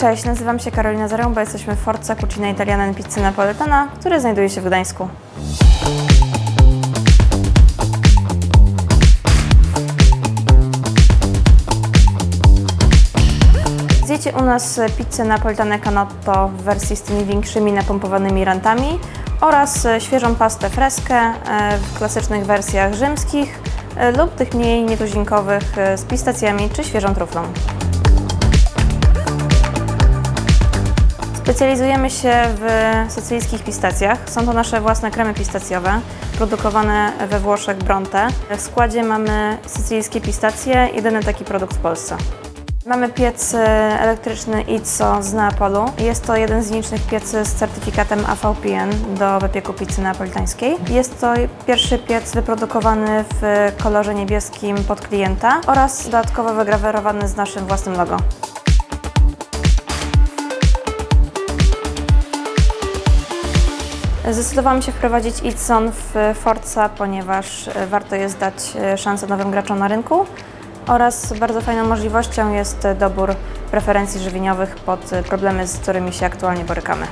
Cześć, nazywam się Karolina Zaręba, jesteśmy w Forza Cucina Italiana in Pizza Napoletana, który znajduje się w Gdańsku. Zjecie u nas pizzę Napoletane Canotto w wersji z tymi większymi napompowanymi rantami oraz świeżą pastę freskę e, w klasycznych wersjach rzymskich e, lub tych mniej nietuzinkowych e, z pistacjami czy świeżą truflą. Specjalizujemy się w sycylijskich pistacjach. Są to nasze własne kremy pistacjowe, produkowane we Włoszech Bronte. W składzie mamy sycylijskie pistacje, jedyny taki produkt w Polsce. Mamy piec elektryczny Izzo z Neapolu. Jest to jeden z nielicznych piecy z certyfikatem AVPN do wypieku pizzy neapolitańskiej. Jest to pierwszy piec wyprodukowany w kolorze niebieskim pod klienta oraz dodatkowo wygrawerowany z naszym własnym logo. Zdecydowałam się wprowadzić Itson w Forza, ponieważ warto jest dać e, szansę nowym graczom na rynku oraz bardzo fajną możliwością jest dobór preferencji żywieniowych pod problemy, z którymi się aktualnie borykamy.